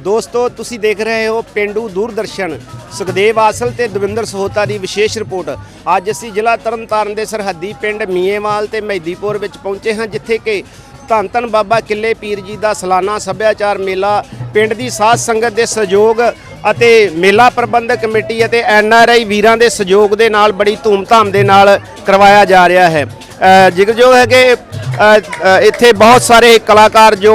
ਦੋਸਤੋ, ਤੁਸੀਂ ਦੇਖ ਰਹੇ ਹੋ ਪਿੰਡੂ ਦੂਰਦਰਸ਼ਨ। ਸੁਖਦੇਵ ਆਸਲ ਤੇ ਦਵਿੰਦਰ ਸਹੋਤਾ ਦੀ ਵਿਸ਼ੇਸ਼ ਰਿਪੋਰਟ। ਅੱਜ ਅਸੀਂ ਜ਼ਿਲ੍ਹਾ ਤਰਨਤਾਰਨ ਦੇ ਸਰਹੱਦੀ ਪਿੰਡ ਮੀਏਵਾਲ ਤੇ ਮਹਿਦੀਪੁਰ ਵਿੱਚ ਪਹੁੰਚੇ ਹਾਂ, ਜਿੱਥੇ ਕਿ ਧੰਨ ਧੰਨ ਬਾਬਾ ਕਿੱਲੇ ਪੀਰ ਜੀ ਦਾ ਸਾਲਾਨਾ ਸੱਭਿਆਚਾਰ ਮੇਲਾ, ਪਿੰਡ ਦੀ ਸਾਧ ਸੰਗਤ ਦੇ ਸਹਿਯੋਗ ਅਤੇ ਮੇਲਾ ਪ੍ਰਬੰਧਕ ਕਮੇਟੀ ਅਤੇ ਐਨਆਰਆਈ ਵੀਰਾਂ ਦੇ ਸਹਿਯੋਗ ਦੇ ਨਾਲ ਬੜੀ ਧੂਮਧਾਮ ਦੇ ਨਾਲ ਕਰਵਾਇਆ ਜਾ ਰਿਹਾ ਹੈ। ਜ਼ਿਕਰਯੋਗ ਹੈ ਕਿ ਇੱਥੇ ਬਹੁਤ ਸਾਰੇ ਕਲਾਕਾਰ ਜੋ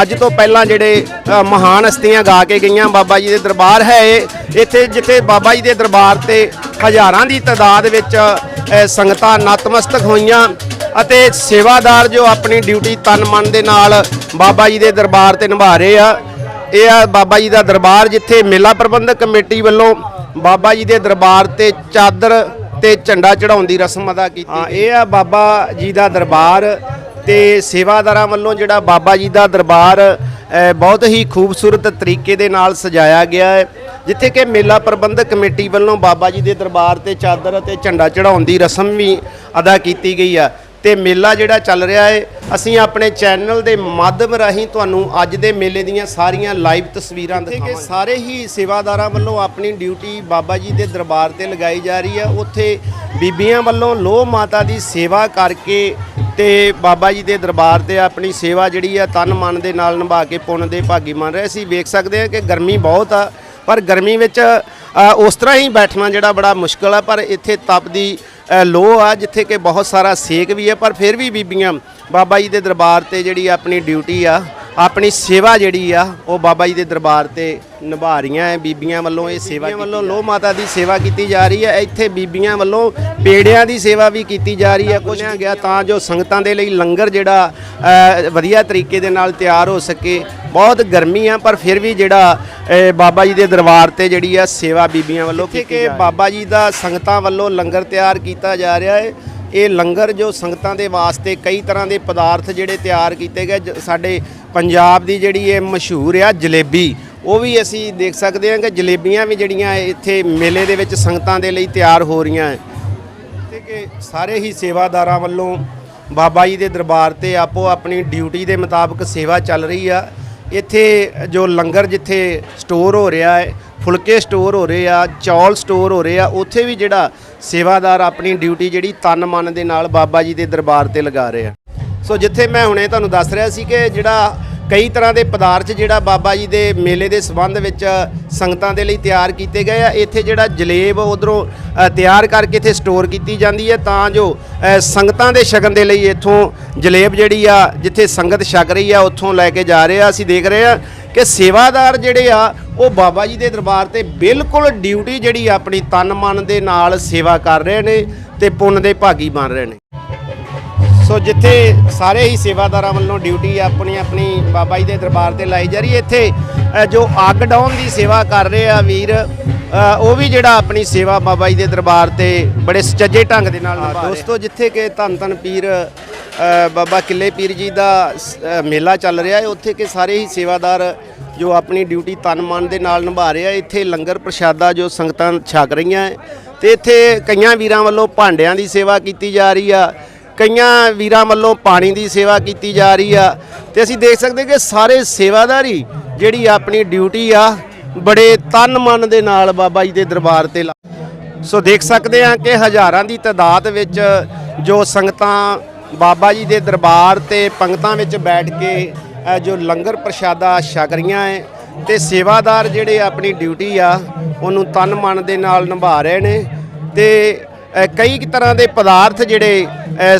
ਅੱਜ ਤੋਂ ਪਹਿਲਾਂ ਜਿਹੜੇ ਮਹਾਨ ਹਸਤੀਆਂ ਗਾ ਕੇ ਗਈਆਂ। ਬਾਬਾ ਜੀ ਦੇ ਦਰਬਾਰ ਹੈ ਇਹ। ਇੱਥੇ ਜਿੱਥੇ ਬਾਬਾ ਜੀ ਦੇ ਦਰਬਾਰ ਤੇ ਹਜ਼ਾਰਾਂ ਦੀ ਤਾਦਾਦ ਵਿੱਚ ਸੰਗਤਾਂ ਨਤਮਸਤਕ ਹੋਈਆਂ ਅਤੇ ਸੇਵਾਦਾਰ ਜੋ ਆਪਣੀ ਡਿਊਟੀ ਤਨ ਮਨ ਦੇ ਨਾਲ ਬਾਬਾ ਜੀ ਦੇ ਦਰਬਾਰ ਤੇ ਨਿਭਾ ਰਹੇ ਆ। ਇਹ ਆ ਬਾਬਾ ਜੀ ਦਾ ਦਰਬਾਰ ਜਿੱਥੇ ਮੇਲਾ ਪ੍ਰਬੰਧਕ ਕਮੇਟੀ ਵੱਲੋਂ ਬਾਬਾ ਜੀ ਦੇ ਦਰਬਾਰ ਤੇ ਚਾਦਰ ਤੇ ਝੰਡਾ ਚੜਾਉਣ ਦੀ ਰਸਮ ਅਦਾ ਕੀਤੀ ਹਾਂ ਇਹ ਆ ਬਾਬਾ ਜੀ ਦਾ ਦਰਬਾਰ ਤੇ ਸੇਵਾਦਾਰਾਂ ਵੱਲੋਂ ਜਿਹੜਾ ਬਾਬਾ ਜੀ ਦਾ ਦਰਬਾਰ ਬਹੁਤ ਹੀ ਖੂਬਸੂਰਤ ਤਰੀਕੇ ਦੇ ਨਾਲ ਸਜਾਇਆ ਗਿਆ ਹੈ ਜਿੱਥੇ ਕਿ ਮੇਲਾ ਪ੍ਰਬੰਧਕ ਕਮੇਟੀ ਵੱਲੋਂ ਬਾਬਾ ਜੀ ਦੇ ਦਰਬਾਰ ਤੇ ਚਾਦਰ ਅਤੇ ਝੰਡਾ ਚੜਾਉਣ ਦੀ ਰਸਮ ਵੀ ਅਦਾ ਕੀਤੀ ਗਈ ਆ। ਤੇ ਮੇਲਾ ਜਿਹੜਾ ਚੱਲ ਰਿਹਾ ਹੈ ਅਸੀਂ ਆਪਣੇ ਚੈਨਲ ਦੇ ਮਾਧਿਅਮ ਰਾਹੀਂ ਤੁਹਾਨੂੰ ਅੱਜ ਦੇ ਮੇਲੇ ਦੀਆਂ ਸਾਰੀਆਂ ਲਾਈਵ ਤਸਵੀਰਾਂ ਦਿਖਾਵਾਂਗੇ ਕਿ ਸਾਰੇ ਹੀ ਸੇਵਾਦਾਰਾਂ ਵੱਲੋਂ ਆਪਣੀ ਡਿਊਟੀ ਬਾਬਾ ਜੀ ਦੇ ਦਰਬਾਰ ਤੇ ਲਗਾਈ ਜਾ ਰਹੀ ਹੈ ਉੱਥੇ ਬੀਬੀਆਂ ਵੱਲੋਂ ਲੋਹ ਮਾਤਾ ਦੀ ਸੇਵਾ ਕਰਕੇ ਤੇ ਬਾਬਾ ਜੀ ਦੇ ਦਰਬਾਰ ਤੇ ਆਪਣੀ ਸੇਵਾ ਜਿਹੜੀ ਆ ਤਨ ਮਨ ਦੇ ਨਾਲ ਨਿਭਾ ਕੇ ਪੁੰਨ ਦੇ ਭਾਗੀ ਮੰਨ ਰਹੇ। ਸੀ ਵੇਖ ਸਕਦੇ ਆ ਕਿ ਗਰਮੀ ਬਹੁਤ ਆ ਪਰ ਗਰਮੀ ਵਿੱਚ ਉਸ ਤਰ੍ਹਾਂ ਹੀ ਬੈਠਣਾ ਜਿਹੜਾ ਬੜਾ ਮੁਸ਼ਕਲ ਆ ਪਰ ਇੱਥੇ ਤਪਦੀ ਅ, ਲੋਹ ਆ, ਜਿੱਥੇ ਕਿ ਬਹੁਤ ਸਾਰਾ ਸੇਕ ਵੀ ਹੈ, ਪਰ ਫਿਰ ਵੀ ਬੀਬੀਆਂ ਬਾਬਾ ਜੀ ਦੇ ਦਰਬਾਰ ਤੇ ਜਿਹੜੀ ਆਪਣੀ ਡਿਊਟੀ ਆ ਆਪਣੀ ਸੇਵਾ ਜਿਹੜੀ ਆ ਉਹ ਬਾਬਾ ਜੀ ਦੇ ਦਰਬਾਰ ਤੇ ਨਿਭਾ ਰਹੀਆਂ ਹੈ ਬੀਬੀਆਂ ਵੱਲੋਂ ਇਹ ਸੇਵਾ ਵੱਲੋਂ ਲੋਹ ਮਾਤਾ ਦੀ ਸੇਵਾ ਕੀਤੀ ਜਾ ਰਹੀ ਹੈ ਇੱਥੇ ਬੀਬੀਆਂ ਵੱਲੋਂ ਪੇੜਿਆਂ ਦੀ ਸੇਵਾ ਵੀ ਕੀਤੀ ਜਾ ਰਹੀ ਹੈ ਕੁਝ ਗਿਆ ਤਾਂ ਜੋ ਸੰਗਤਾਂ ਦੇ ਲਈ ਲੰਗਰ ਜਿਹੜਾ ਵਧੀਆ ਤਰੀਕੇ ਦੇ ਨਾਲ ਤਿਆਰ ਹੋ ਸਕੇ। ਬਹੁਤ ਗਰਮੀ ਆ ਪਰ ਫਿਰ ਵੀ ਜਿਹੜਾ ਬਾਬਾ ਜੀ ਦੇ ਦਰਬਾਰ ਤੇ ਜਿਹੜੀ ਆ ਸੇਵਾ ਬੀਬੀਆਂ ਵੱਲੋਂ ਕੀਤੀ ਕਿ ਬਾਬਾ ਜੀ ਦਾ ਸੰਗਤਾਂ ਵੱਲੋਂ ਲੰਗਰ ਤਿਆਰ ਕੀਤਾ ਜਾ ਰਿਹਾ ਹੈ ਇਹ ਲੰਗਰ ਜੋ ਸੰਗਤਾਂ ਦੇ ਵਾਸਤੇ ਕਈ ਤਰ੍ਹਾਂ ਦੇ ਪਦਾਰਥ ਜਿਹੜੇ ਤਿਆਰ ਕੀਤੇ ਗਏ, ਜ- ਸਾਡੇ ਪੰਜਾਬ ਦੀ ਜਿਹੜੀ ਇਹ ਮਸ਼ਹੂਰ ਆ ਜਲੇਬੀ, ਉਹ ਵੀ ਅਸੀਂ ਦੇਖ ਸਕਦੇ ਹਾਂ ਕਿ ਜਲੇਬੀਆਂ ਵੀ ਜਿਹੜੀਆਂ ਇੱਥੇ ਮੇਲੇ ਦੇ ਵਿੱਚ ਸੰਗਤਾਂ ਦੇ ਲਈ ਤਿਆਰ ਹੋ ਰਹੀਆਂ ਹੈ। ਤੇ ਕਿ ਸਾਰੇ ਹੀ ਸੇਵਾਦਾਰਾਂ ਵੱਲੋਂ ਬਾਬਾ ਜੀ ਦੇ ਦਰਬਾਰ ਤੇ ਆਪੋ ਆਪਣੀ ਡਿਊਟੀ ਦੇ ਮੁਤਾਬਕ ਸੇਵਾ ਚੱਲ ਰਹੀ ਆ। ਇੱਥੇ ਜੋ ਲੰਗਰ ਜਿੱਥੇ ਸਟੋਰ ਹੋ ਰਿਹਾ ਹੈ ਫੁਲਕੇ ਸਟੋਰ ਹੋ ਰਹੇ ਆ, ਚੌਲ ਸਟੋਰ ਹੋ ਰਹੇ ਆ, ਉੱਥੇ ਵੀ ਜਿਹੜਾ ਸੇਵਾਦਾਰ ਆਪਣੀ ਡਿਊਟੀ ਜਿਹੜੀ ਤਨ ਮਨ ਦੇ ਨਾਲ ਬਾਬਾ ਜੀ ਦੇ ਦਰਬਾਰ ਤੇ ਲਗਾ ਰਹੇ ਆ। ਸੋ ਜਿੱਥੇ ਮੈਂ ਹੁਣੇ ਤੁਹਾਨੂੰ ਦੱਸ ਰਿਹਾ ਸੀ ਕਿ ਜਿਹੜਾ ਕਈ ਤਰ੍ਹਾਂ ਦੇ ਪਦਾਰਥ ਜਿਹੜਾ ਬਾਬਾ ਜੀ ਦੇ ਮੇਲੇ ਦੇ ਸਬੰਧ ਵਿੱਚ ਸੰਗਤਾਂ ਦੇ ਲਈ ਤਿਆਰ ਕੀਤੇ ਗਏ ਆ। ਇੱਥੇ ਜਿਹੜਾ ਜਲੇਬ ਉਧਰੋਂ ਤਿਆਰ ਕਰਕੇ ਇੱਥੇ ਸਟੋਰ ਕੀਤੀ ਜਾਂਦੀ ਹੈ ਤਾਂ ਜੋ ਸੰਗਤਾਂ ਦੇ ਸ਼ਗਨ ਦੇ ਲਈ ਇੱਥੋਂ ਜਲੇਬ ਜਿਹੜੀ ਆ, ਜਿੱਥੇ ਸੰਗਤ ਛਕ ਰਹੀ ਆ, ਉੱਥੋਂ ਲੈ ਕੇ ਜਾ ਰਹੇ ਆ। ਅਸੀਂ ਦੇਖ ਰਹੇ ਆ ਕਿ ਸੇਵਾਦਾਰ ਜਿਹੜੇ ਆ, ਉਹ ਬਾਬਾ ਜੀ ਦੇ ਦਰਬਾਰ ਤੇ ਬਿਲਕੁਲ ਡਿਊਟੀ ਜਿਹੜੀ ਆਪਣੀ ਤਨ ਮਨ ਦੇ ਨਾਲ ਸੇਵਾ ਕਰ ਰਹੇ ਨੇ ਤੇ ਪੁੰਨ ਦੇ ਭਾਗੀ ਬਣ ਰਹੇ ਨੇ। ਸੋ ਜਿੱਥੇ ਸਾਰੇ ਹੀ ਸੇਵਾਦਾਰਾਂ ਵੱਲੋਂ ਡਿਊਟੀ ਆਪਣੀ ਆਪਣੀ ਬਾਬਾ ਜੀ ਦੇ ਦਰਬਾਰ ਤੇ ਲਾਈ ਜਾ ਰਹੀ ਹੈ ਇੱਥੇ ਜੋ ਅੱਗ ਡਾਉਣ ਦੀ ਸੇਵਾ ਕਰ ਰਹੇ ਆ ਵੀਰ ਉਹ ਵੀ ਜਿਹੜਾ ਆਪਣੀ ਸੇਵਾ ਬਾਬਾ ਜੀ ਦੇ ਦਰਬਾਰ ਤੇ ਬੜੇ ਸੁਚੱਜੇ ਢੰਗ ਦੇ ਨਾਲ ਦੋਸਤੋ ਜਿੱਥੇ ਕਿ ਧੰਨ ਧੰਨ ਪੀਰ ਬਾਬਾ ਕਿੱਲੇ ਪੀਰ ਜੀ ਦਾ ਮੇਲਾ ਚੱਲ ਰਿਹਾ ਹੈ ਉੱਥੇ ਕਿ ਸਾਰੇ ਹੀ ਸੇਵਾਦਾਰ ਜੋ ਆਪਣੀ ਡਿਊਟੀ ਤਨ ਮਨ ਦੇ ਨਾਲ ਨਿਭਾ ਰਹੇ ਇੱਥੇ ਲੰਗਰ ਪ੍ਰਸ਼ਾਦਾ ਜੋ ਸੰਗਤਾਂ ਛਕ ਰਹੀਆਂ ਤੇ ਇੱਥੇ ਕਈਆਂ ਵੀਰਾਂ ਵੱਲੋਂ ਭਾਂਡਿਆਂ ਦੀ ਸੇਵਾ ਕੀਤੀ ਜਾ ਰਹੀ ਆ ਕਈਆਂ ਵੀਰਾਂ ਵੱਲੋਂ ਪਾਣੀ ਦੀ ਸੇਵਾ ਕੀਤੀ ਜਾ ਰਹੀ ਆ ਤੇ ਅਸੀਂ ਦੇਖ ਸਕਦੇ ਕਿ ਸਾਰੇ ਸੇਵਾਦਾਰੀ ਜਿਹੜੀ ਆਪਣੀ ਡਿਊਟੀ ਆ, ਬੜੇ ਤਨ ਮਨ ਦੇ ਨਾਲ ਬਾਬਾ ਜੀ ਦੇ ਦਰਬਾਰ ਤੇ ਲਾ ਸੋ ਦੇਖ ਸਕਦੇ ਹਾਂ ਕਿ ਹਜ਼ਾਰਾਂ ਦੀ ਤਾਦਾਦ ਵਿੱਚ ਜੋ ਸੰਗਤਾਂ ਬਾਬਾ ਜੀ ਦੇ ਦਰਬਾਰ ਤੇ ਪੰਗਤਾਂ ਵਿੱਚ ਬੈਠ ਕੇ ਜੋ ਲੰਗਰ ਪ੍ਰਸ਼ਾਦਾ ਛਕ ਰਹੀਆਂ ਹੈ ਤੇ ਸੇਵਾਦਾਰ ਜਿਹੜੇ ਆਪਣੀ ਡਿਊਟੀ ਆ, ਉਹਨੂੰ ਤਨ ਮਨ ਦੇ ਨਾਲ ਨਿਭਾ ਰਹੇ ਨੇ ਤੇ ਕਈ ਤਰ੍ਹਾਂ ਦੇ ਪਦਾਰਥ ਜਿਹੜੇ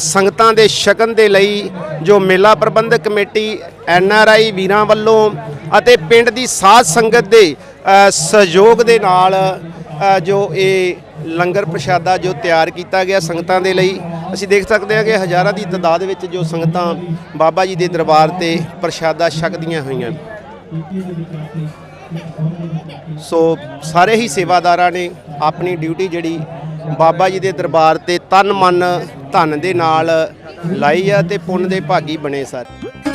ਸੰਗਤਾਂ ਦੇ ਛਕਣ ਦੇ ਲਈ ਜੋ ਮੇਲਾ ਪ੍ਰਬੰਧਕ ਕਮੇਟੀ, ਐਨ ਆਰ ਆਈ ਵੀਰਾਂ ਵੱਲੋਂ ਅਤੇ ਪਿੰਡ ਦੀ ਸਾਧ ਸੰਗਤ ਦੇ ਸਹਿਯੋਗ ਦੇ ਨਾਲ ਜੋ ਇਹ ਲੰਗਰ ਪ੍ਰਸ਼ਾਦਾ ਜੋ ਤਿਆਰ ਕੀਤਾ ਗਿਆ ਸੰਗਤਾਂ ਦੇ ਲਈ, ਅਸੀਂ ਦੇਖ ਸਕਦੇ ਹਾਂ ਕਿ ਹਜ਼ਾਰਾਂ ਦੀ ਤਾਦਾਦ ਵਿੱਚ ਜੋ ਸੰਗਤਾਂ ਬਾਬਾ ਜੀ ਦੇ ਦਰਬਾਰ ਤੇ ਪ੍ਰਸ਼ਾਦਾ ਛਕਦੀਆਂ ਹੋਈਆਂ। ਸੋ ਸਾਰੇ ਹੀ ਸੇਵਾਦਾਰਾਂ ਨੇ ਆਪਣੀ ਡਿਊਟੀ ਜਿਹੜੀ ਬਾਬਾ ਜੀ ਦੇ ਦਰਬਾਰ ਤੇ ਤਨ ਮਨ ਧਨ ਦੇ ਨਾਲ ਲਾਈ ਆ ਤੇ ਪੁੰਨ ਦੇ ਭਾਗੀ ਬਣੇ ਸਾਰੇ।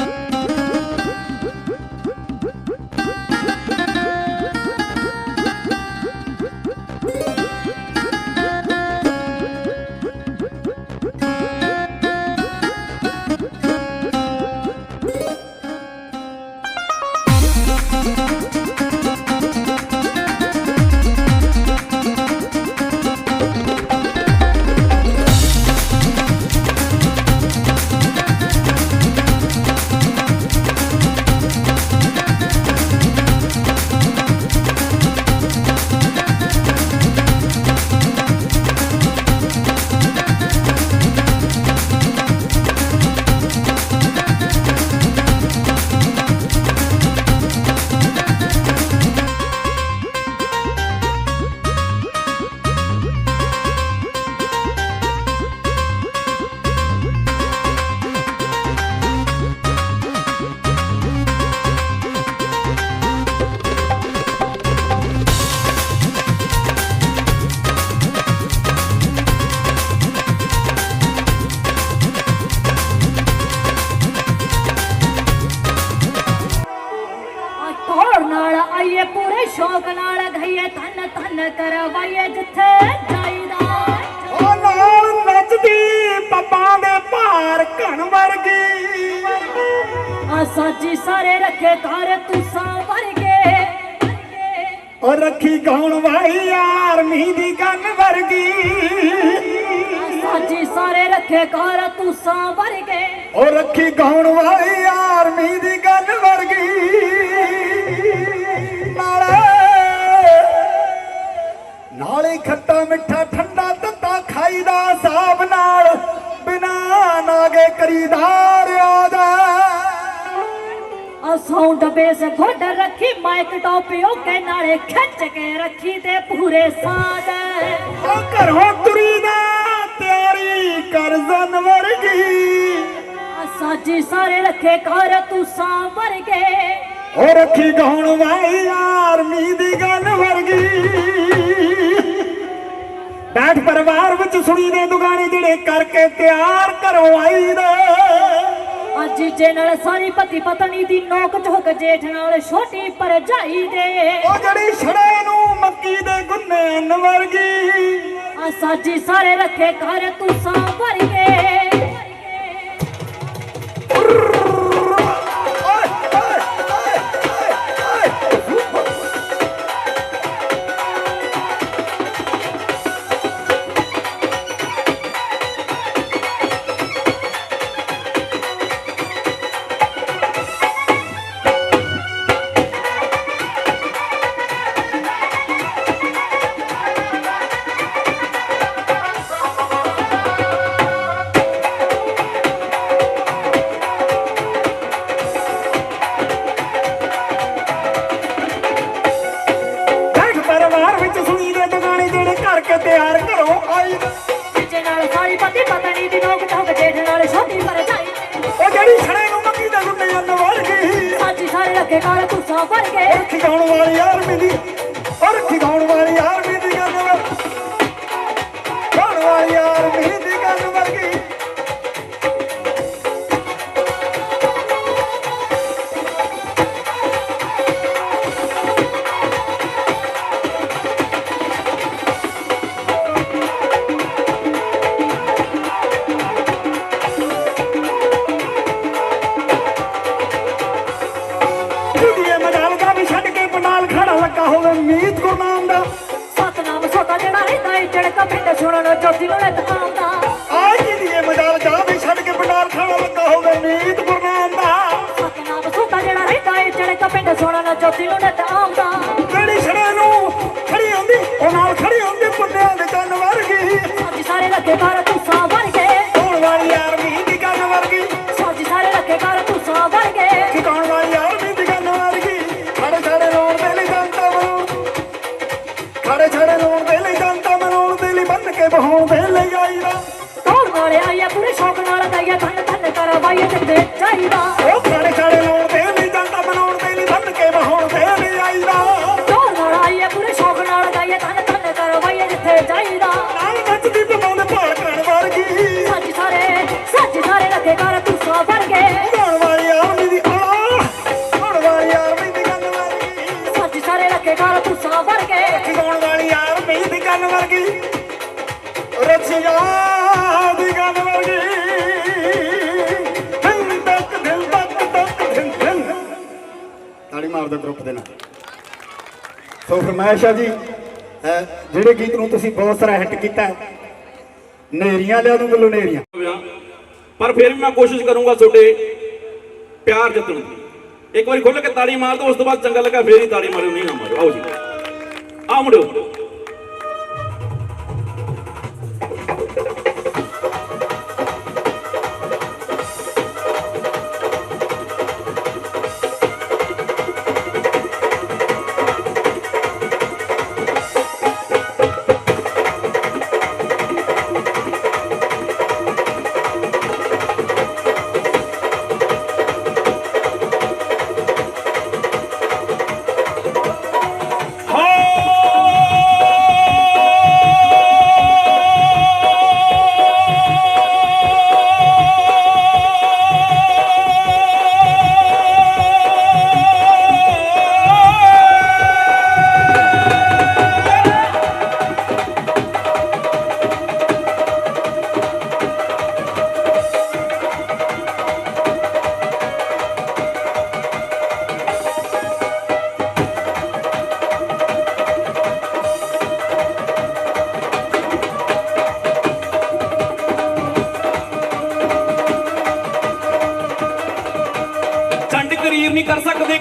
ਆਈਏ ਪੂਰੇ ਸ਼ੌਕ ਨਾਲ ਗਈਏ ਧੰਨ ਧੰਨ ਕਰਵਾਈਏ ਜਿੱਥੇ ਜਾਈਦਾ ਉਹ ਨਾਲ ਨੱਚਦੀ ਪੱਪਾਂ ਦੇ ਭਾਰ ਘਣ ਵਰਗੀ। ਆ ਸਾਜੀ ਸਾਰੇ ਰੱਖੇ ਘਰ ਤੁਸਾਂ ਵਰਗੇ। ਉਹ ਰੱਖੀ ਗਾਉਣ ਵਾਲੀ ਆਰਮੀ ਦੀ ਗੰਨ ਵਰਗੀ। ਸਾਜੀ ਸਾਰੇ ਰੱਖੇ ਘਰ ਤੁਸਾਂ ਵਰਗੇ। ਉਹ ਰੱਖੀ ਗਾਉਣ ਵਾਲੀ ਆਰਮੀ ਦੀ ਗੰਨ ਵਰਗੀ। ਨਾਲੇ ਖੱਟਾ ਮਿੱਠਾ ਠੰਡਾ ਤੱਤਾ ਖਾਈਦਾ ਹਿਸਾਬ ਨਾਲ ਬਿਨਾ ਨਾਗੇ ਕਰੀਦਾ ਰਿਆਦਾ ਆ ਸਾਊਂਡ ਬੇਸ ਘੋੜ ਰੱਖੀ ਮਾਈਕ ਟੋਪਿਓ ਕੇ ਨਾਲੇ ਖਿੱਚ ਕੇ ਰੱਖੀ ਤੇ ਪੂਰੇ ਸਾਜ ਉਹ ਘਰੋਂ ਤੁਰੀ ਦਾ ਤਿਆਰੀ ਕਰ ਜ਼ਨ ਵਰਗੀ। ਆ ਸਾਜੀ ਸਾਰੇ ਰੱਖੇ ਘਰ ਤੁਸਾਂ ਵਰਗੇ। ਉਹ ਰੱਖੀ ਗਾਉਣ ਵਾਲੀ ਆਰਮੀ ਦੀ ਗੱਲ ਵਰਗੀ। ਬੈਠ ਪਰਿਵਾਰ ਵਿੱਚ ਸੁਣੀ ਦੇ ਦੁਗਾਣੇ ਜਿਹੜੇ ਕਰਕੇ ਤਿਆਰ ਕਰਵਾਈ ਦੇ। ਅੱਜ ਜੇ ਨਾਲ ਸਾਰੀ ਪਤੀ ਪਤਨੀ ਦੀ ਨੋਕ ਝੋਕ ਜੇਠ ਨਾਲ ਛੋਟੀ ਭਰਜਾਈ ਦੇ। ਉਹ ਜਿਹੜੀ ਛੜੇ ਨੂੰ ਮੱਕੀ ਦੇ ਗੁੰਨੇ ਨ ਵਰਗੀ। ਆ ਸਾਜੀ ਸਾਰੇ ਰੱਖੇ ਘਰ ਤੁਸਾਂ ਵਰਗੇ। ਓਏ ਜਿਹੜੀ ਛੜੇ ਨੂੰ ਮੱਕੀ ਦੇ ਗੁੰਨੇ ਨ ਵਰਗੀ ਸਾਜੀ ਸਾਰੇ ਰੱਖੇ ਘਰ ਤੁਸਾਂ ਵਰਗੇ ਰੱਖੀ ਗਾਉਣ ਵਾਲੀ ਆਰਮੀ ਦੀ ਉਹ ਰੱਖੀ ਗਾਉਣ ਵਾਲੀ ਆਰਮੀ ਮੀਤ ਗੁਰਨਾਮ ਦਾ। ਸਤਨਾਮ ਸੋਤਾ ਜਿਹੜਾ ਰਹਿੰਦਾ ਏ ਚੜਕ ਪਿੰਡ ਸੁਣਨ ਜੋਤੀ ਨੂੰ ਨਿਤ ਆਉਂਦਾ ਆ ਜਿਹਦੀ ਮਜਾਲ ਦਾ ਵੀ ਛੱਡ ਕੇ ਪੰਡਾਲ ਖੜਾ ਲੱਗਾ ਹੋਵੇ ਮੀਤ ਗੁਰਨਾਮ ਦਾ। ਸਤਨਾਮ ਸੋਤਾ ਜਿਹੜਾ ਰਹਿੰਦਾ ਏ ਚੜਕ ਪਿੰਡ ਸੁਣਨ ਜੋਤੀ ਨਿਤ ਆਉਂਦਾ ਜਿਹੜੀ ਛੜੇ ਨੂੰ ਖੜੀ ਹੁੰਦੀ ਉਹ ਨਾਲ ਖੜੀ ਹੁੰਦੀ ਪੁੰਨਿਆਂ ਦੇ ਕੰਨ ਵਰਗੀ। ਸਾਰੇ ਰੱਖੇ ਘਰ ਮਾਰਦਾ ਸੋ ਫਰਮਾਇਸ਼ ਜੀ ਜਿਹੜੇ ਗੀਤ ਨੂੰ ਤੁਸੀਂ ਬਹੁਤ ਸਾਰਾ ਹਿੱਟ ਕੀਤਾ ਹੈ, ਨੇਰੀਆਂ ਲਿਆ ਦੂੰ ਵੱਲੋਂ ਨੇਰੀਆਂ। ਪਰ ਫਿਰ ਵੀ ਮੈਂ ਕੋਸ਼ਿਸ਼ ਕਰੂੰਗਾ ਤੁਹਾਡੇ ਪਿਆਰ ਜਿੱਤਣ ਦੀ। ਇੱਕ ਵਾਰੀ ਖੁੱਲ ਕੇ ਤਾੜੀ ਮਾਰ ਦਿਓ, ਉਸ ਤੋਂ ਬਾਅਦ ਚੰਗਾ ਲੱਗਾ, ਫੇਰ ਹੀ ਤਾੜੀ ਮਾਰਿਓ, ਨਹੀਂ ਨਾ ਮਾਰਿਓ। ਆਓ ਜੀ। ਆ ਮੁੰਡਿਓ।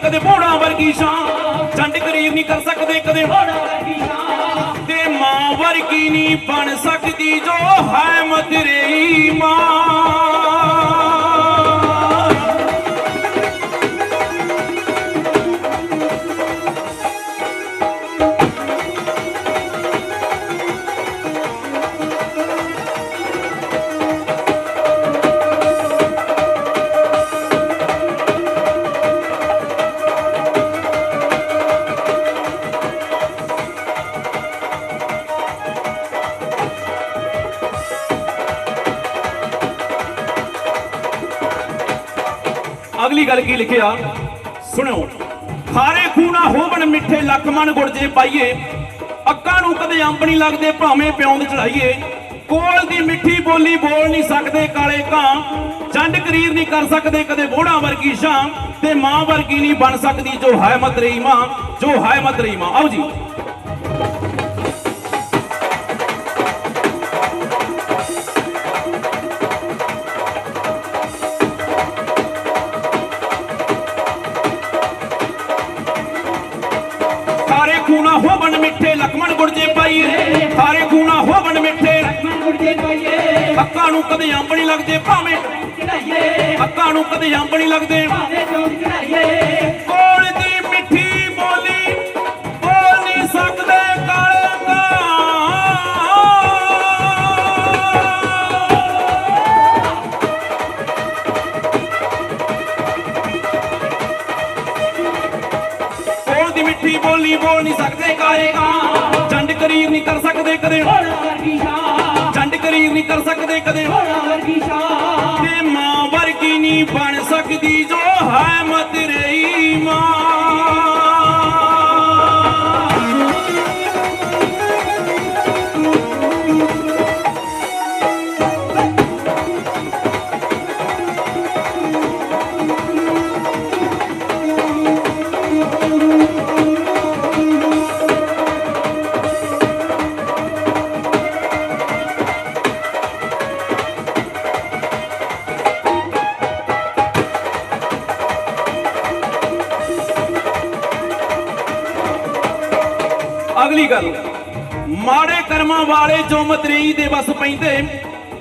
ਬੋੜਾ ਵਰਗੀ ਸ਼ਾਨ ਚੰਡ ਕਰੀਰ ਨਹੀਂ ਕਰ ਸਕਦੇ, ਕਦੇ ਬੋੜਾ ਵਰਗੀ ਸ਼ਾਨ ਤੇ ਮਾਂ ਵਰਗੀ ਨਹੀਂ ਬਣ ਸਕਦੀ ਜੋ ਹੈ ਮਦਰੇਈ ਮਾਂ। ਗੱਲ ਕੀ ਲਿਖਿਆ? ਸੁਣੋ ਖਾਰੇ ਖੂਨਾ ਹੋਵਣ ਮਿੱਠੇ ਲੱਖ ਮਨ ਗੁੜ ਜੇ ਪਾਈਏ। ਅੱਕਾਂ ਨੂੰ ਕਦੇ ਅੰਬ ਨਹੀਂ ਲੱਗਦੇ, ਭਾਵੇਂ ਪਿਉਂਦ ਚੜਾਈਏ। ਕੋਲ ਦੀ ਮਿੱਠੀ ਬੋਲੀ ਬੋਲ ਨਹੀਂ ਸਕਦੇ ਕਾਲੇ ਕਾਂ। ਚੰਡ ਕਰੀਰ ਨਹੀਂ ਕਰ ਸਕਦੇ ਕਦੇ ਬੋੜਾ ਵਰਗੀ ਸ਼ਾਮ ਤੇ ਮਾਂ ਵਰਗੀ ਨਹੀਂ ਬਣ ਸਕਦੀ ਜੋ ਹੈ ਮਤਰੇਈ ਮਾਂ, ਜੋ ਹੈ ਮਤਰੇਈ ਮਾਂ। ਆਓ ਜੀ। ਖੂਨਾ ਹੋਵਣ ਮਿੱਠੇ ਲਖਮਣ ਗੁਰਜੇ ਪਾਈਏ। ਖਾਰੇ ਖੂਨਾ ਹੋਵਣ ਮਿੱਠੇ ਲਖਮਣ ਗੁਰਜੇ ਪਾਈਏ। ਅੱਕਾਂ ਨੂੰ ਕਦੇ ਅੰਬ ਨਹੀਂ ਲੱਗਦੇ ਭਾਵੇਂ ਚੜਾਈਏ। ਅੱਕਾਂ ਨੂੰ ਕਦੇ ਅੰਬ ਨਹੀਂ ਲੱਗਦੇ। ਭਾਵੇਂ ਚੜਾਈਏ। ਨਹੀਂ ਸਕਦੇ ਕਾਲੇ ਕਾਂ ਚੰਡ ਕਰੀਰ ਨਹੀਂ ਕਰ ਸਕਦੇ ਕਦੇ। ਹੋਣਾ ਵਰਗੀ ਸ਼ਾਨ ਚੰਡ ਕਰੀਰ ਨਹੀਂ ਕਰ ਸਕਦੇ ਕਦੇ। ਹੋਣਾ ਵਰਗੀ ਸ਼ਾਨ ਤੇ ਮਾਂ ਵਰਗੀ ਨਹੀਂ ਬਣ ਸਕਦੀ ਅਗਲੀ ਗੱਲ। ਮਾੜੇ ਕਰਮਾਂ ਵਾਲੇ ਜੋ ਮਤਰੇਈ ਦੇ ਵਸ ਪੈਂਦੇ,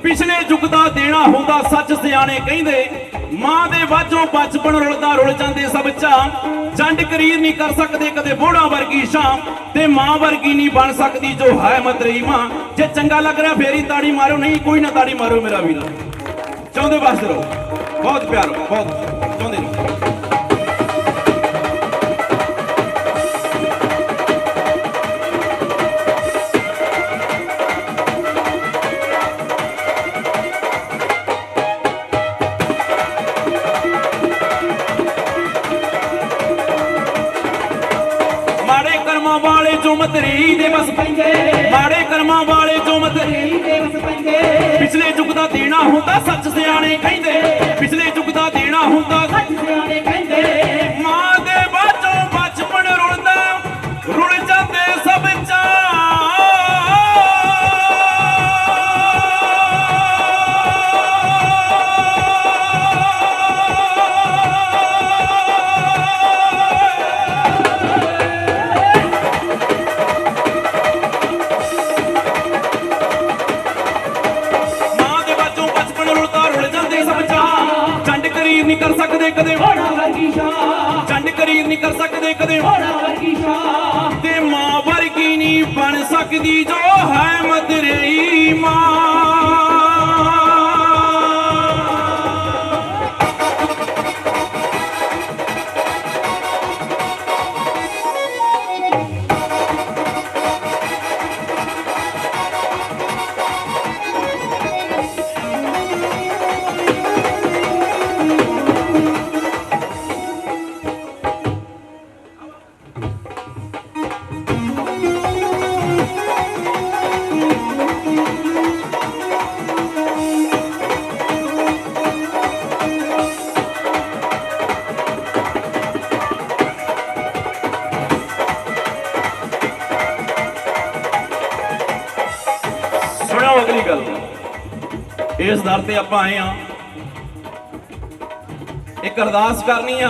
ਪਿਛਲੇ ਯੁੱਗ ਦਾ ਦੇਣਾ ਹੁੰਦਾ ਸੱਚ ਸਿਆਣੇ ਕਹਿੰਦੇ, ਮਾਂ ਦੇ ਵਾਜੋਂ ਬਚਪਨ ਰੁਲਦਾ ਰੁਲ ਜਾਂਦੇ ਸਭ ਚਾ ਚੰਡ ਕਰੀਰ ਨਹੀਂ ਕਰ ਸਕਦੇ ਕਦੇ ਬੋੜਾ ਵਰਗੀ ਸ਼ਾਮ ਤੇ ਮਾਂ ਵਰਗੀ ਨਹੀਂ ਬਣ ਸਕਦੀ ਜੋ ਹੈ ਮਤਰੇਈ ਮਾਂ। ਜੇ ਚੰਗਾ ਲੱਗ ਰਿਹਾ ਫੇਰੀ ਤਾੜੀ ਮਾਰੋ, ਨਹੀਂ ਕੋਈ ਨਾ ਤਾੜੀ ਮਾਰੋ ਮੇਰਾ ਵੀਰ। ਚਾਹੁੰਦੇ ਬਸ ਰਹੋ। ਬਹੁਤ ਪਿਆਰ, ਬਹੁਤ। ਵਾਲੇ ਮਤਰੀ ਦੇ ਵਸ ਪੈਂਦੇ। ਮਾੜੇ ਕਰਮਾਂ ਵਾਲੇ ਜੋ ਮਤਰੀ ਦੇ ਵਸ ਪੈਂਦੇ। ਪਿਛਲੇ ਯੁੱਗ ਦਾ ਦੇਣਾ ਹੁੰਦਾ ਸੱਚ ਸਿਆਣੇ ਕਹਿੰਦੇ। ਪਿਛਲੇ ਯੁੱਗ ਦਾ ਦੇਣਾ ਹੁੰਦਾ ਸੱਚ ਸਿਆਣੇ ਕਹਿੰਦੇ। ਵਰਗੀ ਸ਼ਾਹ ਚੰਡ ਕਰੀਰ ਨਹੀਂ ਕਰ ਸਕਦੇ ਕਦੇ। ਹੋਣਾ ਵਰਗੀ ਸ਼ਾਹ ਤੇ ਮਾਂ ਵਰਗੀ ਨਹੀਂ ਬਣ ਸਕਦੀ ਜੋ ਹੈ ਇਸ ਦਰ ਤੇ ਆਪਾਂ ਆਏ ਆ ਇੱਕ ਅਰਦਾਸ ਕਰਨੀ ਆ।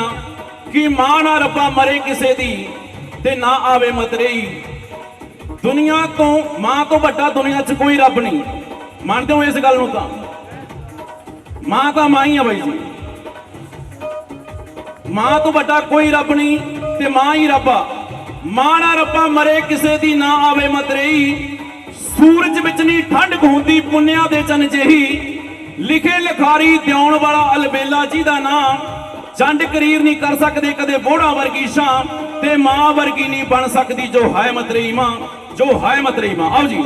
ਕਿ ਮਾਂ ਨਾ ਰੱਬਾ ਮਰੇ ਕਿਸੇ ਦੀ ਤੇ ਨਾ ਆਵੇ ਮਤਰੇਈ। ਦੁਨੀਆ ਤੋਂ, ਮਾਂ ਤੋਂ ਵੱਡਾ ਦੁਨੀਆ 'ਚ ਕੋਈ ਰੱਬ ਨਹੀਂ। ਮੰਨਦੇ ਹੋ ਇਸ ਗੱਲ ਨੂੰ ਤਾਂ? ਮਾਂ ਤਾਂ ਮਾਂ ਹੀ ਆ ਬਾਈ ਜੀ। ਮਾਂ ਤੋਂ ਵੱਡਾ ਕੋਈ ਰੱਬ ਨਹੀਂ ਤੇ ਮਾਂ ਹੀ ਰੱਬ ਆ। ਮਾਂ ਨਾ ਰੱਬਾ ਮਰੇ ਕਿਸੇ ਦੀ ਨਾ ਆਵੇ ਮਤਰੇਈ। ਸੂਰਜ ਵਿੱਚ ਨਹੀਂ, ਠੰਡ ਹੁੰਦੀ ਪੁੰਨਿਆ ਦੇ ਚੰਨ ਜਿਹੀ। ਲਿਖੇ ਲਿਖਾਰੀ ਦਿਉਣ ਵਾਲਾ ਅਲਬੇਲਾ ਜੀ ਦਾ ਨਾਮ ਚੰਡ ਕਰੀਰ ਨਹੀਂ ਕਰ ਸਕਦੇ, ਕਦੇ ਬੋੜਾ ਵਰਗੀ ਸ਼ਾਂ ਤੇ ਮਾਂ ਵਰਗੀ ਨਹੀਂ ਬਣ ਸਕਦੀ ਜੋ ਹੈ ਮਤਰੇਈ ਮਾਂ, ਜੋ ਹੈ ਮਤਰੇਈ ਮਾਂ। ਆਓ ਜੀ।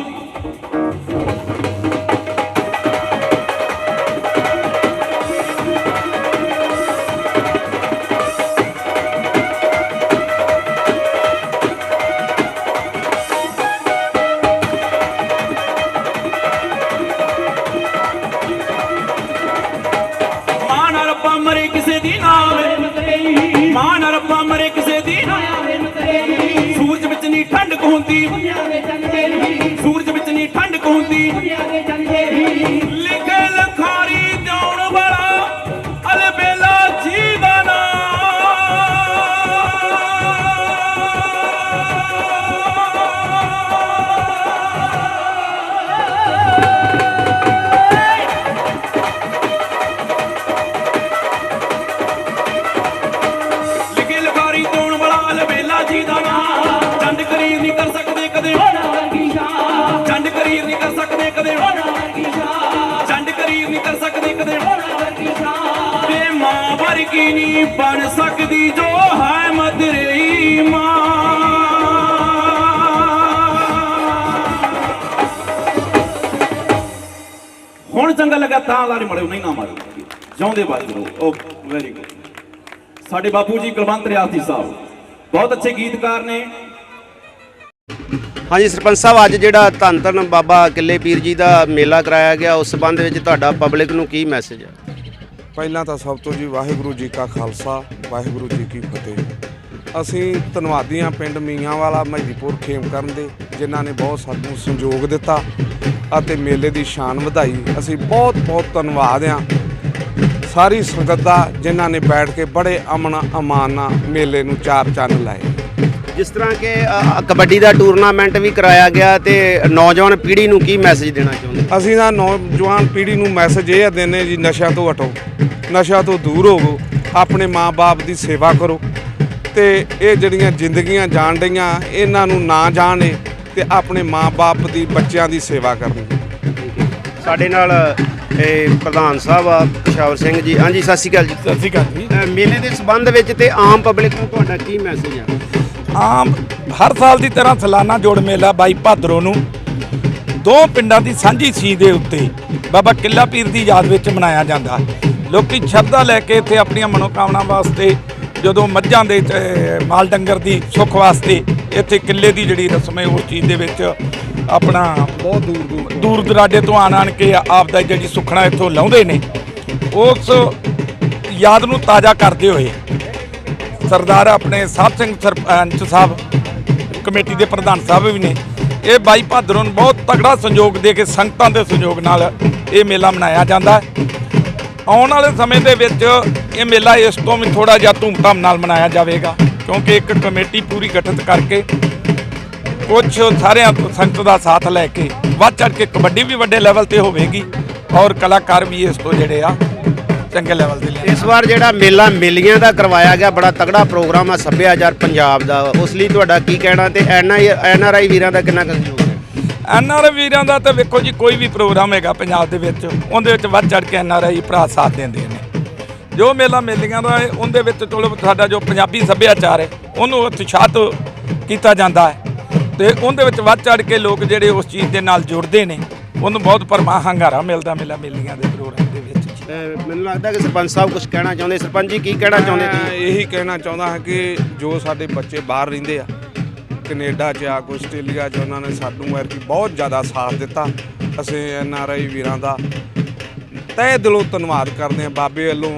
ਨਹੀਂ ਠੰਡ ਹੁੰਦੀ। ਸੂਰਜ ਵਿੱਚ ਨਹੀਂ ਠੰਡਕ ਹੁੰਦੀ। ਲਿਖੇ ਲਖਾਰੀ ਦਿਉਣ ਵਾਲਾ ਅਲਬੇਲਾ ਜੀ ਦਾ ਨਾਮ ਲਿਖੇ ਲਖਾਰੀ ਦਿਉਣ ਵਾਲਾ ਅਲਬੇਲਾ ਜੀ ਦਾ ਨਾਮ ਮਾਂ ਨਹੀਂ ਬਣ ਸਕਦੀ ਜੋ ਹੈ ਮਦਰਈ ਮਾਂ। ਹੁਣ ਚੰਗਾ ਲੱਗਾ ਤਾਂ ਲਾਰੀ ਮੜਿਓ, ਨਹੀਂ ਨਾ ਮਾਰਿਓ। ਜਿਉਂਦੇ ਬਾਜ ਕਰੋ ਵੈਰੀ ਗੁੱਡ ਸਾਡੇ ਬਾਪੂ ਜੀ, ਕੁਲਵੰਤ ਰਿਆਸਤੀ ਸਾਹਿਬ। ਬਹੁਤ ਅੱਛੇ ਗੀਤਕਾਰ ਨੇ। ਹਾਂਜੀ, ਸਰਪੰਚ ਸਾਹਿਬ, ਅੱਜ ਜਿਹੜਾ ਧੰਨ ਧੰਨ ਬਾਬਾ ਕਿੱਲੇ ਪੀਰ ਜੀ ਦਾ ਮੇਲਾ ਕਰਾਇਆ ਗਿਆ, ਉਸ ਸੰਬੰਧ ਵਿੱਚ ਤੁਹਾਡਾ ਪਬਲਿਕ ਨੂੰ ਕੀ ਮੈਸੇਜ ਹੈ ਪਹਿਲਾਂ ਤਾਂ ਸਭ ਤੋਂ ਜੀ ਵਾਹਿਗੁਰੂ ਜੀ ਕਾ ਖਾਲਸਾ, ਵਾਹਿਗੁਰੂ ਜੀ ਕੀ ਫਤਿਹ। ਅਸੀਂ ਧੰਨਵਾਦੀ ਹਾਂ ਪਿੰਡ ਮੀਆਂਵਾਲਾ, ਮਹਿਦੀਪੁਰ, ਖੇਮਕਰਨ ਦੇ, ਜਿਨ੍ਹਾਂ ਨੇ ਬਹੁਤ ਸਾਨੂੰ ਸੰਯੋਗ ਦਿੱਤਾ ਅਤੇ ਮੇਲੇ ਦੀ ਸ਼ਾਨ ਵਧਾਈ। ਅਸੀਂ ਬਹੁਤ ਬਹੁਤ ਧੰਨਵਾਦ ਹਾਂ। ਸਾਰੀ ਸੰਗਤ ਦਾ, ਜਿਨ੍ਹਾਂ ਨੇ ਬੈਠ ਕੇ ਬੜੇ ਅਮਨ ਅਮਾਨ ਨਾਲ ਮੇਲੇ ਨੂੰ ਚਾਰ ਚੰਨ ਲਾਏ। ਜਿਸ ਤਰ੍ਹਾਂ ਕਿ ਅ, ਕਬੱਡੀ ਦਾ ਟੂਰਨਾਮੈਂਟ ਵੀ ਕਰਾਇਆ ਗਿਆ ਤੇ ਨੌਜਵਾਨ ਪੀੜ੍ਹੀ ਨੂੰ ਕੀ ਮੈਸੇਜ ਦੇਣਾ ਚਾਹੁੰਦੇ? ਅਸੀਂ ਤਾਂ ਨੌਜਵਾਨ ਪੀੜ੍ਹੀ ਨੂੰ ਮੈਸੇਜ ਇਹ ਦਿੰਦੇ ਜੀ ਨਸ਼ਿਆਂ ਤੋਂ ਹਟੋ ਨਸ਼ਿਆਂ ਤੋਂ ਦੂਰ ਹੋਵੋ ਆਪਣੇ ਮਾਪੇ ਦੀ ਸੇਵਾ ਕਰੋ ਤੇ ਇਹ ਜਿਹੜੀਆਂ ਜ਼ਿੰਦਗੀਆਂ ਜਾਣ ਰਹੀਆਂ ਇਹਨਾਂ ਨੂੰ ਨਾ ਜਾਣੇ ਤੇ ਆਪਣੇ ਮਾਪੇ ਦੀ ਬੱਚਿਆਂ ਦੀ ਸੇਵਾ ਕਰਨ। ਸਾਡੇ ਨਾਲ ਇਹ ਪ੍ਰਧਾਨ ਸਾਹਿਬ ਆ ਪਸ਼ਾਵਰ ਸਿੰਘ ਜੀ। ਹਾਂਜੀ ਸਤਿ ਸ਼੍ਰੀ ਅਕਾਲ ਜੀ। ਸਤਿ ਸ਼੍ਰੀ ਅਕਾਲ ਜੀ। ਅ, ਮੇਲੇ ਦੇ ਸੰਬੰਧ ਵਿੱਚ ਤੇ ਆਮ ਪਬਲਿਕ ਨੂੰ ਤੁਹਾਡਾ ਕੀ ਮੈਸੇਜ ਆ? ਆਮ ਹਰ ਸਾਲ ਦੀ ਤਰ੍ਹਾਂ ਸਾਲਾਨਾ ਜੋੜ ਮੇਲਾ ਬਾਈ ਭਾਦਰੋਂ ਨੂੰ ਦੋ ਪਿੰਡਾਂ ਦੀ ਸਾਂਝੀ ਸੀ ਦੇ ਉੱਤੇ ਬਾਬਾ ਕਿੱਲਾ ਪੀਰ ਦੀ ਯਾਦ ਵਿੱਚ ਮਨਾਇਆ ਜਾਂਦਾ। ਲੋਕੀ ਸ਼ਰਧਾ ਲੈ ਕੇ ਇੱਥੇ ਆਪਣੀਆਂ ਮਨੋਕਾਮਨਾ ਵਾਸਤੇ ਜਦੋਂ ਮੱਝਾਂ ਦੇ ਮਾਲ ਡੰਗਰ ਦੀ ਸੁੱਖ ਵਾਸਤੇ ਇੱਥੇ ਕਿੱਲੇ ਦੀ ਜਿਹੜੀ ਰਸਮ ਹੈ ਉਸ ਚੀਜ਼ ਦੇ ਵਿੱਚ ਆਪਣਾ ਬਹੁਤ ਦੂਰ ਦੂਰ ਦੂਰ ਦਰਾਡੇ ਤੋਂ ਆਣ ਆਣ ਕੇ ਆਪ ਦਾ ਜਿਹੜੀ ਸੁਖਣਾ ਇੱਥੋਂ ਲਾਉਂਦੇ ਨੇ ਉਸ ਯਾਦ ਨੂੰ ਤਾਜ਼ਾ ਕਰਦੇ ਹੋਏ ਸਰਦਾਰ ਆਪਣੇ ਸਾਹਿਬ ਸਿੰਘ ਸਰਪੰਚ ਸਾਹਿਬ, ਕਮੇਟੀ ਦੇ ਪ੍ਰਧਾਨ ਸਾਹਿਬ ਵੀ ਨੇ। ਇਹ ਬਾਈ ਭਾਦਰੋਂ ਨੂੰ ਬਹੁਤ ਤਗੜਾ ਸੰਯੋਗ ਦੇ ਕੇ ਸੰਗਤਾਂ ਦੇ ਸੰਯੋਗ ਨਾਲ ਇਹ ਮੇਲਾ ਮਨਾਇਆ ਜਾਂਦਾ ਆਉਣ ਵਾਲੇ ਸਮੇਂ ਦੇ ਵਿੱਚ ਇਹ ਮੇਲਾ ਇਸ ਤੋਂ ਵੀ ਥੋੜਾ ਜਿਹਾ ਧੂਮਧਾਮ ਨਾਲ ਮਨਾਇਆ ਜਾਵੇਗਾ, ਕਿਉਂਕਿ ਇੱਕ ਕਮੇਟੀ ਪੂਰੀ ਗਠਿਤ ਕਰਕੇ ਕੁਝ ਸਾਰਿਆਂ ਸੰਗਤ ਦਾ ਸਾਥ ਲੈ ਕੇ ਵੱਧ ਚੜ ਕੇ ਕਬੱਡੀ ਵੀ ਵੱਡੇ ਲੈਵਲ ਤੇ ਹੋਵੇਗੀ ਔਰ ਕਲਾਕਾਰ ਵੀ ਇਸ ਤੋਂ ਜਿਹੜੇ ਆ ਚੰਗੇ ਲੈਵਲ ਦੇ ਲਿਆ ਇਸ ਵਾਰ ਜਿਹੜਾ ਮੇਲਾ ਮੇਲੀਆਂ ਦਾ ਕਰਵਾਇਆ ਗਿਆ ਬੜਾ ਤਗੜਾ ਪ੍ਰੋਗਰਾਮ ਆ ਸੱਭਿਆਚਾਰ ਪੰਜਾਬ ਦਾ। ਉਸ ਲਈ ਤੁਹਾਡਾ ਕੀ ਕਹਿਣਾ ਤੇ ਐਨ ਆਰ ਆਈ ਵੀਰਾਂ ਦਾ ਕਿੰਨਾ ਕੁ ਸਹਿਯੋਗ ਹੈ? ਐਨਆਰ ਵੀਰਾਂ ਦਾ ਤਾਂ ਵੇਖੋ ਜੀ ਕੋਈ ਵੀ ਪ੍ਰੋਗਰਾਮ ਹੈਗਾ ਪੰਜਾਬ ਦੇ ਵਿੱਚ ਉਹਦੇ ਵਿੱਚ ਵੱਧ ਚੜ ਕੇ ਐਨਆਰਆਈ ਭਰਾ ਸਾਥ ਦਿੰਦੇ ਨੇ। ਜੋ ਮੇਲਾ ਮੇਲੀਆਂ ਦਾ ਹੈ ਉਹਦੇ ਵਿੱਚ ਚਲੋ ਸਾਡਾ ਜੋ ਪੰਜਾਬੀ ਸੱਭਿਆਚਾਰ ਹੈ ਉਹਨੂੰ ਉਤਸ਼ਾਹਤ ਕੀਤਾ ਜਾਂਦਾ ਹੈ। ਤੇ ਉਹਦੇ ਵਿੱਚ ਵੱਧ ਚੜ ਕੇ ਲੋਕ ਜਿਹੜੇ ਉਸ ਚੀਜ਼ ਦੇ ਨਾਲ ਜੁੜਦੇ ਨੇ ਉਹਨੂੰ ਬਹੁਤ ਪਰਮਾ ਹੰਗਾਰਾ ਮਿਲਦਾ ਮੇਲਾ ਮੇਲੀਆਂ ਦੇ ਪ੍ਰੋਗਰਾਮ ਦੇ ਵਿੱਚ ਜੀ। ਅ, ਮੈਨੂੰ ਲੱਗਦਾ ਕਿ ਸਰਪੰਚ ਸਾਹਿਬ ਕੁਝ ਕਹਿਣਾ ਚਾਹੁੰਦੇ। ਸਰਪੰਚ ਜੀ, ਕੀ ਕਹਿਣਾ ਚਾਹੁੰਦੇ ਮੈਂ ਤੁਸੀਂ ਇਹੀ ਕਹਿਣਾ ਚਾਹੁੰਦਾ ਹਾਂ ਕਿ ਜੋ ਸਾਡੇ ਬੱਚੇ ਬਾਹਰ ਰਹਿੰਦੇ ਆ, ਕੈਨੇਡਾ 'ਚ ਆ ਕੋਈ ਆਸਟ੍ਰੇਲੀਆ 'ਚ, ਉਹਨਾਂ ਨੇ ਸਾਨੂੰ ਐਰਕੀ ਬਹੁਤ ਜ਼ਿਆਦਾ ਸਾਥ ਦਿੱਤਾ। ਅਸੀਂ ਐਨ ਆਰ ਆਈ ਵੀਰਾਂ ਦਾ ਤਹਿ ਦਿਲੋਂ ਧੰਨਵਾਦ ਕਰਦੇ ਹਾਂ। ਬਾਬੇ ਵੱਲੋਂ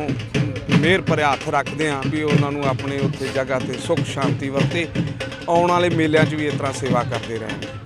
ਮਿਹਰ ਭਰੇ ਹੱਥ ਰੱਖਦੇ ਹਾਂ ਵੀ ਉਹਨਾਂ ਨੂੰ ਆਪਣੇ ਉੱਥੇ ਜਗ੍ਹਾ ਤੇ ਸੁੱਖ ਸ਼ਾਂਤੀ ਵਰਤੇ ਆਉਣ ਵਾਲੇ ਮੇਲਿਆਂ 'ਚ ਵੀ ਇਸ ਤਰ੍ਹਾਂ ਸੇਵਾ ਕਰਦੇ ਰਹਿਣ।